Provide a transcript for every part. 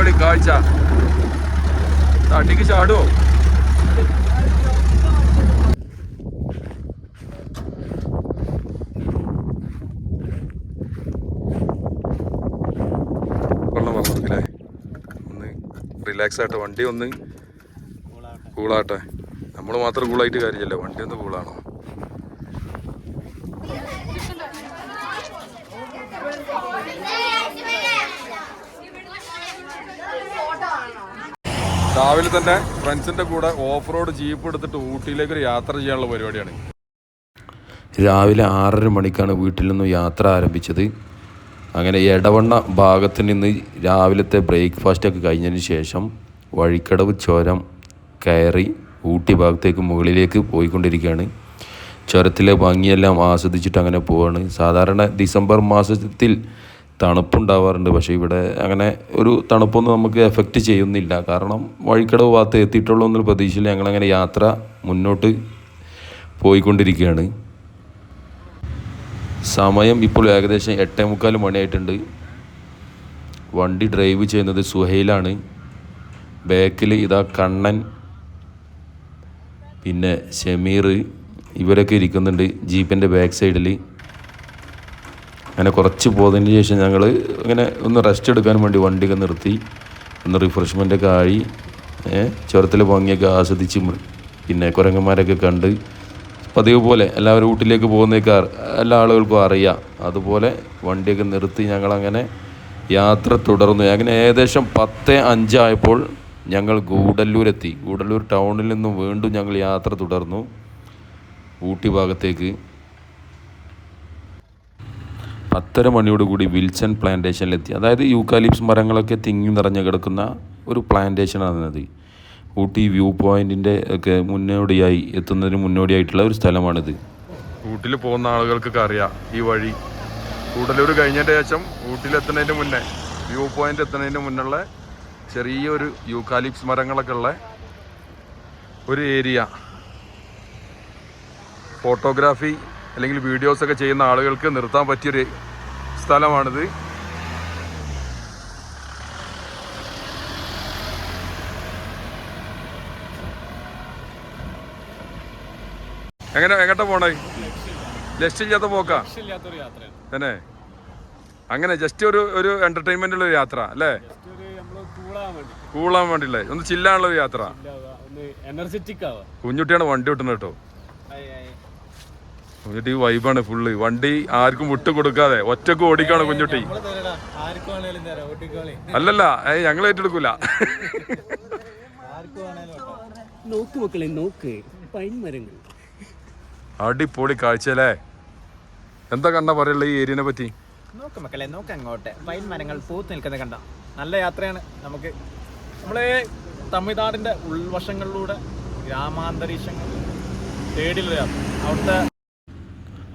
അടിപൊളി കാഴ്ച. തട്ടിക്ക് ചാടുവോ? വെള്ളം ഒന്ന് റിലാക്സ് ആയിട്ട് വണ്ടി ഒന്ന് കൂളാട്ടെ നമ്മൾ മാത്രം കൂളായിട്ട് കാര്യമില്ല. വണ്ടി ഒന്ന് കൂളാണോ രാവിലെ തന്നെ ഫ്രണ്ട്സിന്റെ കൂടെ ഓഫ് റോഡ് ജീപ്പ് എടുത്തിട്ട് ഊട്ടിയിലേക്ക് ഒരു യാത്ര ചെയ്യാനുള്ള പരിപാടിയാണ്. രാവിലെ ആറര മണിക്കാണ് വീട്ടിൽ നിന്നും യാത്ര ആരംഭിച്ചത്. അങ്ങനെ എടവണ്ണ ഭാഗത്ത് നിന്ന് രാവിലത്തെ ബ്രേക്ക്ഫാസ്റ്റൊക്കെ കഴിഞ്ഞതിന് ശേഷം വഴിക്കടവ് ചുരം കയറി ഊട്ടി ഭാഗത്തേക്ക് മുകളിലേക്ക് പോയിക്കൊണ്ടിരിക്കുകയാണ്. ചുരത്തിലെ ഭംഗിയെല്ലാം ആസ്വദിച്ചിട്ട് അങ്ങനെ പോവാണ്. സാധാരണ ഡിസംബർ മാസത്തിൽ തണുപ്പുണ്ടാവാറുണ്ട്. പക്ഷേ ഇവിടെ അങ്ങനെ ഒരു തണുപ്പൊന്നും നമുക്ക് എഫക്റ്റ് ചെയ്യുന്നില്ല. കാരണം വഴിക്കടവ് ഭാഗത്ത് എത്തിയിട്ടുള്ളൂ എന്നൊരു പ്രതീക്ഷയിൽ ഞങ്ങളങ്ങനെ യാത്ര മുന്നോട്ട് പോയിക്കൊണ്ടിരിക്കുകയാണ്. സമയം ഇപ്പോൾ ഏകദേശം എട്ടേ മുക്കാൽ മണിയായിട്ടുണ്ട്. വണ്ടി ഡ്രൈവ് ചെയ്യുന്നത് സുഹൈലാണ്. ബാക്കിൽ ഇതാ കണ്ണൻ പിന്നെ ഷമീർ ഇവരൊക്കെ ഇരിക്കുന്നുണ്ട് ജീപ്പിന്റെ ബാക്ക് സൈഡിൽ അങ്ങനെ കുറച്ച് പോയതിന് ശേഷം ഞങ്ങൾ ഇങ്ങനെ ഒന്ന് റെസ്റ്റ് എടുക്കാൻ വേണ്ടി വണ്ടിയൊക്കെ നിർത്തി. ഒന്ന് റിഫ്രഷ്മെന്റ് ഒക്കെ ആയി. ചുരത്തിൽ ഭംഗിയൊക്കെ ആസ്വദിച്ച് പിന്നെ കുരങ്ങന്മാരൊക്കെ കണ്ട്. പതിവ് പോലെ എല്ലാവരും വീട്ടിലേക്ക് പോകുന്നതൊക്കെ അറി- എല്ലാ ആളുകൾക്കും അറിയാം. അതുപോലെ വണ്ടിയൊക്കെ നിർത്തി ഞങ്ങളങ്ങനെ യാത്ര തുടർന്നു. അങ്ങനെ ഏകദേശം പത്ത് അഞ്ചായപ്പോൾ ഞങ്ങൾ ഗൂഡല്ലൂരെത്തി. ഗൂഡല്ലൂർ ടൗണിൽ നിന്നും വീണ്ടും ഞങ്ങൾ യാത്ര തുടർന്നു. ഊട്ടി ഭാഗത്തേക്ക്. പത്തര മണിയോടുകൂടി വിൽസൺ പ്ലാന്റേഷനിലെത്തി. അതായത് യൂക്കാലിപ്സ് മരങ്ങളൊക്കെ തിങ്ങി നിറഞ്ഞു കിടക്കുന്ന ഒരു പ്ലാന്റേഷനാണത് ഊട്ടി വ്യൂ പോയിന്റിന്റെ ഒക്കെ മുന്നോടിയായി എത്തുന്നതിന് മുന്നോടിയായിട്ടുള്ള ഒരു സ്ഥലമാണിത്. ഊട്ടിയിൽ പോകുന്ന ആളുകൾക്കൊക്കെ അറിയാം ഈ വഴി. കൂടലൂർ കഴിഞ്ഞതിന്റെ ശേഷം ഊട്ടിയിലെത്തുന്നതിന്റെ മുന്നേ വ്യൂ പോയിന്റ് എത്തുന്നതിന് മുന്നുള്ള ചെറിയൊരു യൂക്കാലിപ്സ് മരങ്ങളൊക്കെ ഉള്ള ഒരു ഏരിയ. ഫോട്ടോഗ്രാഫി അല്ലെങ്കിൽ വീഡിയോസൊക്കെ ചെയ്യുന്ന ആളുകൾക്ക് നിർത്താൻ പറ്റിയൊരു സ്ഥലമാണിത്. എങ്ങനെ എങ്ങോട്ടാ പോണേ? ലക്ഷ്യമില്ലാത്ത പോക്കാ? തന്നെ? അങ്ങനെ ജസ്റ്റ് ഒരു ഒരു എന്റർടൈൻമെന്റുള്ള ഒരു യാത്ര അല്ലേ? കൂളാൻ വേണ്ടി. കൂളാൻ വേണ്ടിയില്ലേ? ഒന്ന് ചില്ലാനുള്ള ഒരു യാത്ര. എനർജറ്റിക് കുഞ്ഞുട്ടിയാണ് വണ്ടി വിട്ടുന്നത് കേട്ടോ. കുഞ്ഞുട്ടി വൈബാണ് ഫുള്ള് വണ്ടി ആർക്കും വിട്ടു കൊടുക്കാതെ ഒറ്റയ്ക്ക് ഓടിക്കാണ് കുഞ്ഞുട്ടി. അല്ലല്ല ഞങ്ങൾ ഏറ്റെടുക്കൂല. നോക്ക് മക്കളെ നോക്ക്. പൈൻ മരങ്ങൾ അടിപൊളി കാഴ്ചയല്ലേ? എന്താ കണ്ട പറയുള്ള ഈ ഏരിയനെ പറ്റി? നോക്ക് മക്കളെ നോക്ക് അങ്ങോട്ട്. പൈൻ മരങ്ങൾ പൂത്ത് നിൽക്കുന്ന കണ്ട? നല്ല യാത്രയാണ് നമുക്ക്. നമ്മളെ തമിഴ്നാടിന്റെ ഉൾവശങ്ങളിലൂടെ ഗ്രാമാന്തരീക്ഷങ്ങൾ തേടിയുള്ള യാത്ര. അവിടുത്തെ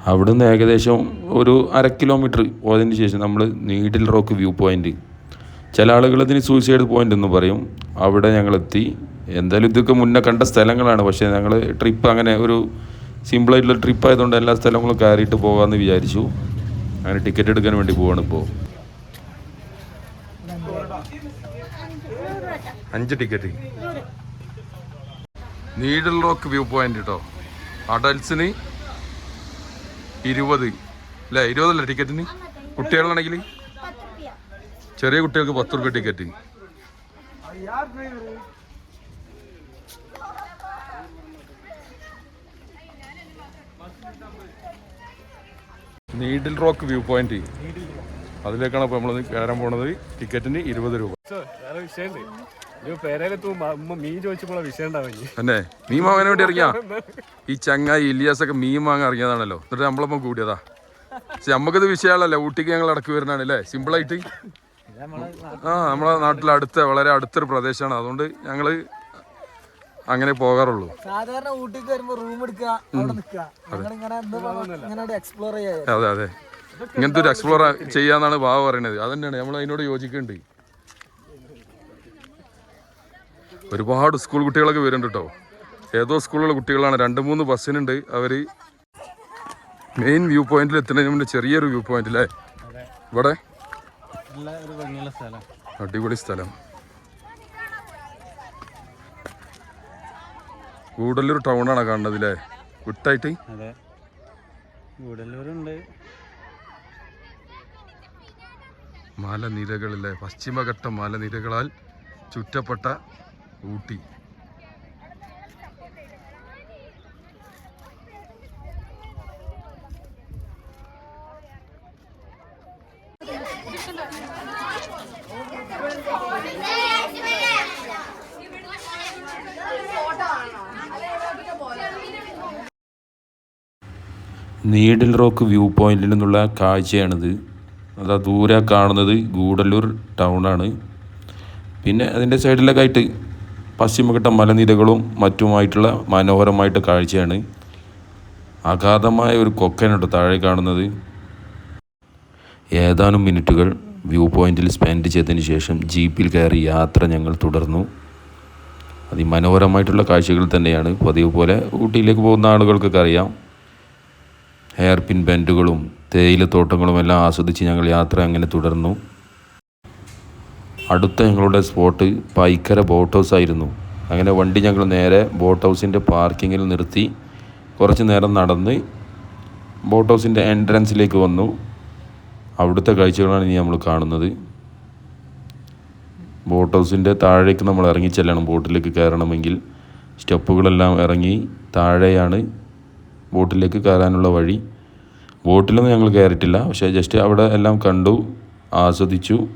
അവിടുന്ന് ഏകദേശം ഒരു അര കിലോമീറ്റർ പോയതിന് ശേഷം നമ്മൾ നീഡിൽ റോക്ക് വ്യൂ പോയിന്റ് ചില ആളുകൾ ഇതിന് സൂയിസൈഡ് പോയിന്റ് എന്ന് പറയും. അവിടെ ഞങ്ങളെത്തി. എന്തായാലും ഇതൊക്കെ മുന്നേ കണ്ട സ്ഥലങ്ങളാണ്. പക്ഷേ ഞങ്ങൾ ട്രിപ്പ് അങ്ങനെ ഒരു സിമ്പിളായിട്ടുള്ള ട്രിപ്പ് ആയതുകൊണ്ട് എല്ലാ സ്ഥലങ്ങളും കയറിയിട്ട് പോകാമെന്ന് വിചാരിച്ചു. അങ്ങനെ ടിക്കറ്റ് എടുക്കാൻ വേണ്ടി പോവാണ് ഇപ്പോൾ അഞ്ച് ticket needle rock view point കേട്ടോ അഡൽസിന് ഇരുപത്. അല്ലേ ഇരുപതല്ല ടിക്കറ്റിന്? കുട്ടികളാണെങ്കിൽ ചെറിയ കുട്ടികൾക്ക് പത്ത് റുപ്യ ticket. Needle rock view point. അതിലേക്കാണ് ഇപ്പോൾ നമ്മൾ കയറാൻ പോണത്. ടിക്കറ്റിന് ഇരുപത് രൂപ. മീൻ വാങ്ങാൻ വേണ്ടി ഇറങ്ങിയാ? ഈ ചങ്ങായി ഇലിയാസ് ഒക്കെ മീൻ വാങ്ങാൻ ഇറങ്ങിയതാണല്ലോ. എന്നിട്ട് നമ്മളപ്പം കൂടിയതാ. പക്ഷെ നമുക്കിത് വിഷയമല്ലല്ലോ ഊട്ടിക്ക് ഞങ്ങൾ ഇടയ്ക്ക് വരുന്നതാണ് അല്ലേ? സിമ്പിളായിട്ട് ആ നമ്മളെ നാട്ടിലെ അടുത്ത വളരെ അടുത്തൊരു പ്രദേശമാണ്. അതുകൊണ്ട് ഞങ്ങൾ അങ്ങനെ പോകാറുള്ളൂ. സാധാരണ ഊട്ടിക്ക് വരുമ്പോ റൂം എടുക്കുക അവിടെ നിൽക്കുക. ഞങ്ങളിങ്ങനെ ഇങ്ങനെ എക്സ്പ്ലോർ ചെയ്യാം. അതെ അതെ. ഇങ്ങനത്തെ ഒരു എക്സ്പ്ലോർ ചെയ്യാന്നാണ് ബാബ പറയുന്നത്. അത് തന്നെയാണ് നമ്മൾ അതിനോട് യോജിക്കുന്നുണ്ട് ഒരുപാട് സ്കൂൾ കുട്ടികളൊക്കെ വരുന്നുണ്ട് കേട്ടോ ഏതോ സ്കൂളിലുള്ള കുട്ടികളാണ്. രണ്ട് മൂന്ന് ബസ്സിനുണ്ട് അവർ മെയിൻ വ്യൂ പോയിന്റിൽ എത്തുന്നതിന് മുന്നേ ചെറിയൊരു വ്യൂ പോയിന്റ് അല്ലേ? ഇവിടെ? അടിപൊളി സ്ഥലം. ഗൂഡല്ലൂർ ടൗൺ ആണ് കാണുന്നത് അല്ലേ വിട്ടായിട്ട്? മലനിരകളില്ലേ പശ്ചിമഘട്ട മലനിരകളാൽ ചുറ്റപ്പെട്ട ഊട്ടി. നീഡിൽ റോക്ക് വ്യൂ പോയിന്റിൽ നിന്നുള്ള കാഴ്ചയാണിത്. അതാ ദൂരെ കാണുന്നത് ഗൂഡല്ലൂർ ടൗണാണ് പിന്നെ അതിന്റെ സൈഡിലൊക്കെ ആയിട്ട് പശ്ചിമഘട്ട മലനിരകളും മറ്റുമായിട്ടുള്ള മനോഹരമായിട്ട് കാഴ്ചയാണ്. അഗാധമായ ഒരു കൊക്കനുണ്ട് താഴെ കാണുന്നത്. ഏതാനും മിനിറ്റുകൾ വ്യൂ പോയിന്റിൽ സ്പെൻഡ് ചെയ്തതിന് ശേഷം ജീപ്പിൽ കയറി യാത്ര ഞങ്ങൾ തുടർന്നു. അതിമനോഹരമായിട്ടുള്ള കാഴ്ചകൾ തന്നെയാണ്. പതിവ് പോലെ ഊട്ടിയിലേക്ക് പോകുന്ന ആളുകൾക്കൊക്കെ അറിയാം. ഹെയർ പിൻ ബെൻഡുകളും തേയിലത്തോട്ടങ്ങളും എല്ലാം ആസ്വദിച്ച് ഞങ്ങൾ യാത്ര അങ്ങനെ തുടർന്നു. അടുത്ത ഞങ്ങളുടെ സ്പോട്ട് പൈക്കര ബോട്ട് ഹൗസ് ആയിരുന്നു. അങ്ങനെ വണ്ടി ഞങ്ങൾ നേരെ ബോട്ട് ഹൗസിന്റെ പാർക്കിങ്ങിൽ നിർത്തി. കുറച്ച് നേരം നടന്ന് ബോട്ട് ഹൗസിന്റെ എൻട്രൻസിലേക്ക് വന്നു. അവിടുത്തെ കാഴ്ചകളാണ് ഇനി നമ്മൾ കാണുന്നത്. ബോട്ട് ഹൗസിന്റെ താഴേക്ക് നമ്മൾ ഇറങ്ങി ചെല്ലണം. ബോട്ടിലേക്ക് കയറണമെങ്കിൽ സ്റ്റെപ്പുകളെല്ലാം ഇറങ്ങി താഴെയാണ് ബോട്ടിലേക്ക് കയറാനുള്ള വഴി. ബോട്ടിലൊന്നും ഞങ്ങൾ കയറിയിട്ടില്ല. പക്ഷേ ജസ്റ്റ് അവിടെ എല്ലാം കണ്ടു ആസ്വദിച്ചു.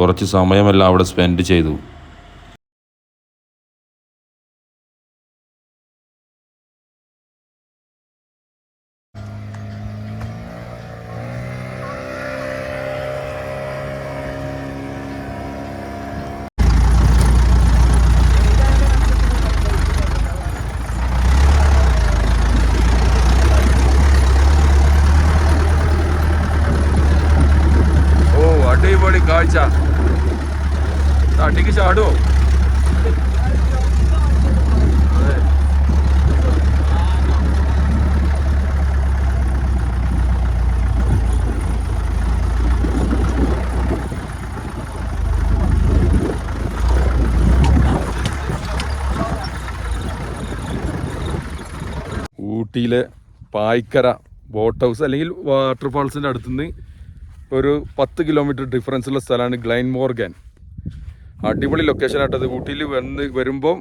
കുറച്ച് സമയമെല്ലാം അവിടെ സ്പെൻഡ് ചെയ്തു. കാഴ്ച. അടിക്ക് ചാടുവോ. ഊട്ടിയിലെ പായ്ക്കര ബോട്ട് ഹൗസ് അല്ലെങ്കിൽ വാട്ടർഫാൾസിന്റെ അടുത്തുനിന്ന് ഒരു പത്ത് കിലോമീറ്റർ ഡിഫറൻസ് ഉള്ള സ്ഥലമാണ് ഗ്ലൈൻ മോർഗൻ അടിപൊളി ലൊക്കേഷൻ ആട്ടത് ഊട്ടിയിൽ വന്ന് വരുമ്പം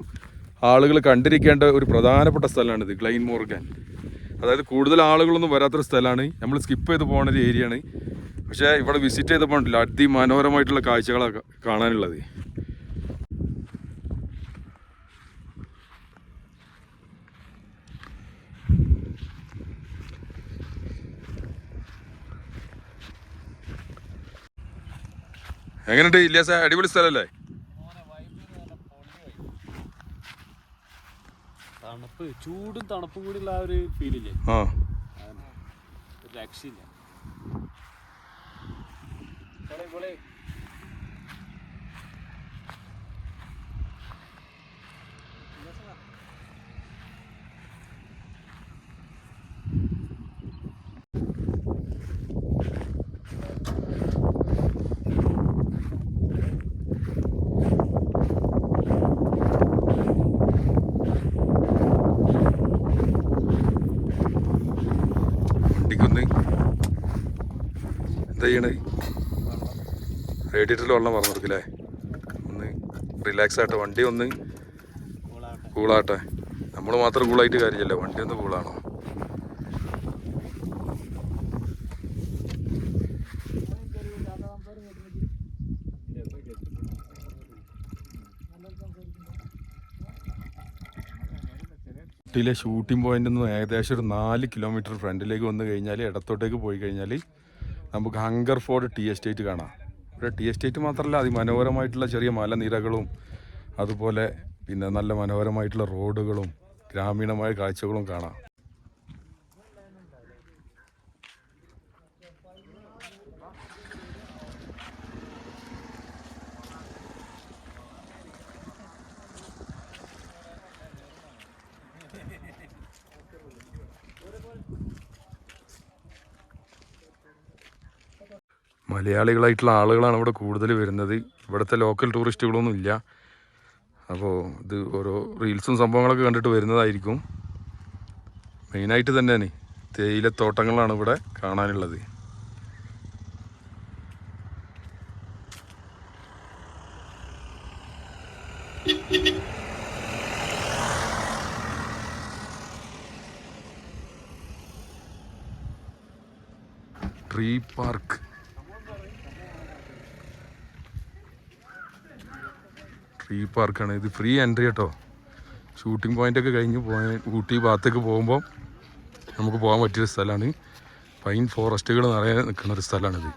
ആളുകൾ കണ്ടിരിക്കേണ്ട ഒരു പ്രധാനപ്പെട്ട സ്ഥലമാണിത് ഗ്ലൈൻ മോർഗൻ അതായത് കൂടുതൽ ആളുകളൊന്നും വരാത്തൊരു സ്ഥലമാണ്. നമ്മൾ സ്കിപ്പ് ചെയ്ത് പോകുന്ന ഒരു ഏരിയയാണ് പക്ഷേ ഇവിടെ വിസിറ്റ് ചെയ്തപ്പോൾ ഉണ്ടല്ലോ അതിമനോഹരമായിട്ടുള്ള കാഴ്ചകളാണ് കാണാനുള്ളത്. എങ്ങനെയുണ്ട് ഇല്ലാസ അടിപൊളി സ്ഥലമല്ലേ? തണുപ്പ് ചൂടും തണുപ്പും കൂടി ഉള്ള ആ ഒരു ഫീലില്ലേ ആ. രക്ഷയില്ല. എന്താ ചെയ്യണേ? റേഡിയേറ്ററിൽ വെള്ളം പറഞ്ഞു കൊടുക്കില്ലേ ഒന്ന് റിലാക്സ് ആട്ടെ വണ്ടി ഒന്ന് കൂളാട്ടെ നമ്മൾ മാത്രം കൂളായിട്ട് കാര്യമില്ല. വണ്ടി ഒന്ന് കൂളാണോ ഊട്ടിയിലെ ഷൂട്ടിംഗ് പോയിന്റിൽ നിന്ന് ഏകദേശം ഒരു നാല് കിലോമീറ്റർ ഫ്രണ്ടിലേക്ക് വന്നു കഴിഞ്ഞാൽ ഇടത്തോട്ടേക്ക് പോയി കഴിഞ്ഞാൽ നമുക്ക് ഹങ്കർ ഫോർഡ് ടീ എസ്റ്റേറ്റ് കാണാം. ഇവിടെ ടീ എസ്റ്റേറ്റ് മാത്രമല്ല അതിമനോഹരമായിട്ടുള്ള ചെറിയ മലനിരകളും അതുപോലെ പിന്നെ നല്ല മനോഹരമായിട്ടുള്ള റോഡുകളും ഗ്രാമീണമായ കാഴ്ചകളും കാണാം. മലയാളികളായിട്ടുള്ള ആളുകളാണ് ഇവിടെ കൂടുതൽ വരുന്നത്. ഇവിടുത്തെ ലോക്കൽ ടൂറിസ്റ്റുകളൊന്നും ഇല്ല. അപ്പോൾ ഇത് ഓരോ റീൽസും സംഭവങ്ങളൊക്കെ കണ്ടിട്ട് വരുന്നതായിരിക്കും. മെയിനായിട്ട് തന്നെയാണ്. തേയിലത്തോട്ടങ്ങളാണ് ഇവിടെ കാണാനുള്ളത്. ട്രീ പാർക്ക് ട്രീ പാർക്കാണ് ഇത് ഫ്രീ എൻട്രി കേട്ടോ ഷൂട്ടിംഗ് പോയിന്റ് ഒക്കെ കഴിഞ്ഞ് പോയ ഊട്ടി ഭാഗത്തേക്ക് പോകുമ്പോൾ നമുക്ക് പോകാൻ പറ്റിയൊരു സ്ഥലമാണ്. പൈൻ ഫോറസ്റ്റുകൾ നിറയെ നിൽക്കുന്ന ഒരു സ്ഥലമാണിത്.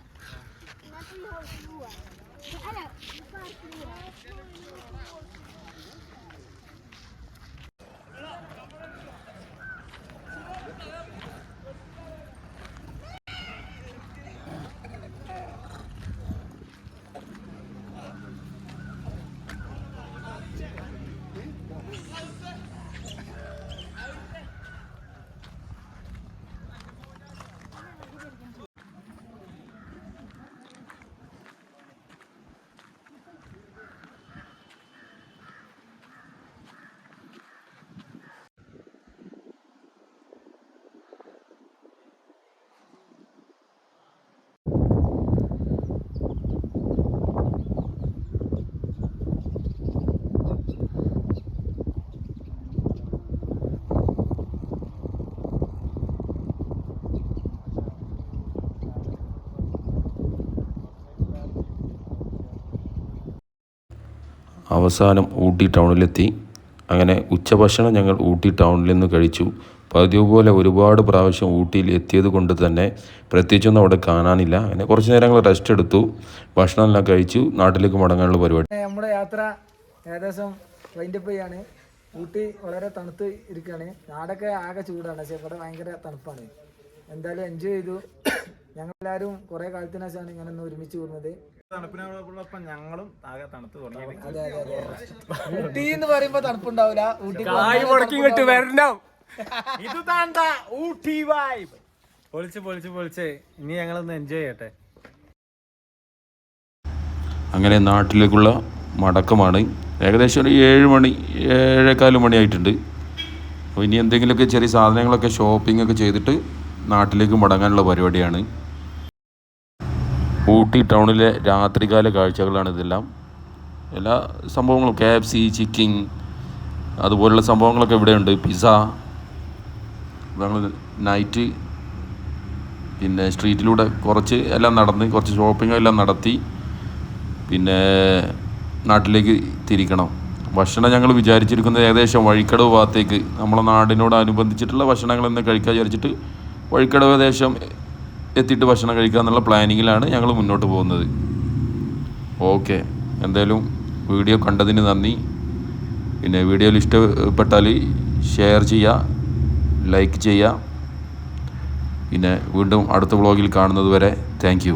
അവസാനം ഊട്ടി ടൗണിലെത്തി. അങ്ങനെ ഉച്ചഭക്ഷണം ഞങ്ങൾ ഊട്ടി ടൗണിൽ നിന്ന് കഴിച്ചു. പതിവ് പോലെ ഒരുപാട് പ്രാവശ്യം ഊട്ടിയിൽ എത്തിയത് കൊണ്ട് തന്നെ പ്രത്യേകിച്ചൊന്നും അവിടെ കാണാനില്ല. അങ്ങനെ കുറച്ച് നേരം ഞങ്ങൾ റെസ്റ്റ് എടുത്തു. ഭക്ഷണം എല്ലാം കഴിച്ചു. നാട്ടിലേക്ക് മടങ്ങാനുള്ള പരിപാടി. നമ്മുടെ യാത്ര ഏകദേശം വൈൻഡപ്പ് ചെയ്യാണ്. ഊട്ടി വളരെ തണുത്ത് ഇരിക്കുകയാണ്. നാടൊക്കെ ആകെ ചൂടാണ്. പക്ഷേ ഇവിടെ ഭയങ്കര തണുപ്പാണ്. എന്തായാലും എൻജോയ് ചെയ്തു. ഞങ്ങളെല്ലാവരും കുറേ കാലത്തിനാശമാണ് ഇങ്ങനെ ഒന്ന് ഒരുമിച്ച് കൂടുന്നത്. തണുപ്പിനോടൊപ്പം ഞങ്ങളും ആകെ തണുത്ത് തുടങ്ങി അതെ അതെ അതെ. ഊട്ടി എന്ന് പറയുമ്പോ തണുപ്പുണ്ടാവില്ല. ഊട്ടി കായ് മുടക്കി ഇങ്ങോട്ട് വരണം. ഇത് താണ്ട ഊട്ടി വൈബ് പൊളിച്ച് പൊളിച്ച് പൊളിച്ച്. ഇനി ഞങ്ങളൊന്ന് എൻജോയ് ചെയ്യട്ടെ. അങ്ങനെ നാട്ടിലേക്കുള്ള മടക്കമാണ്. ഏകദേശം ഒരു ഏഴ് മണി ഏഴേകാൽ മണിയായിട്ടുണ്ട്. അപ്പോൾ ഇനി എന്തെങ്കിലുമൊക്കെ ചെറിയ സാധനങ്ങളൊക്കെ ഷോപ്പിംഗ് ഒക്കെ ചെയ്തിട്ട് നാട്ടിലേക്ക് മടങ്ങാനുള്ള പരിപാടിയാണ്. ഊട്ടി ടൗണിലെ രാത്രികാല കാഴ്ചകളാണ് ഇതെല്ലാം. എല്ലാ സംഭവങ്ങളും കെ എഫ് സി ചിക്കിങ് അതുപോലുള്ള സംഭവങ്ങളൊക്കെ ഇവിടെയുണ്ട്. പിസ ഞങ്ങൾ നൈറ്റ് പിന്നെ സ്ട്രീറ്റിലൂടെ കുറച്ച് എല്ലാം നടന്ന് കുറച്ച് ഷോപ്പിംഗ് എല്ലാം നടത്തി പിന്നെ നാട്ടിലേക്ക് തിരിക്കണം. ഭക്ഷണം ഞങ്ങൾ വിചാരിച്ചിരിക്കുന്നത് ഏകദേശം വഴിക്കടവ് ഭാഗത്തേക്ക്. നമ്മളെ നാടിനോട് അനുബന്ധിച്ചിട്ടുള്ള ഭക്ഷണങ്ങൾ എന്ന് കഴിക്കാൻ വിചാരിച്ചിട്ട് വഴിക്കടവ് ഏകദേശം എത്തിയിട്ട് ഭക്ഷണം കഴിക്കുക എന്നുള്ള പ്ലാനിങ്ങിലാണ് ഞങ്ങൾ മുന്നോട്ട് പോകുന്നത്. ഓക്കെ. എന്തായാലും വീഡിയോ കണ്ടതിന് നന്ദി. പിന്നെ വീഡിയോയിൽ ഇഷ്ടപ്പെട്ടാൽ ഷെയർ ചെയ്യുക ലൈക്ക് ചെയ്യുക. പിന്നെ വീണ്ടും അടുത്ത വ്ളോഗിൽ കാണുന്നത് വരെ താങ്ക്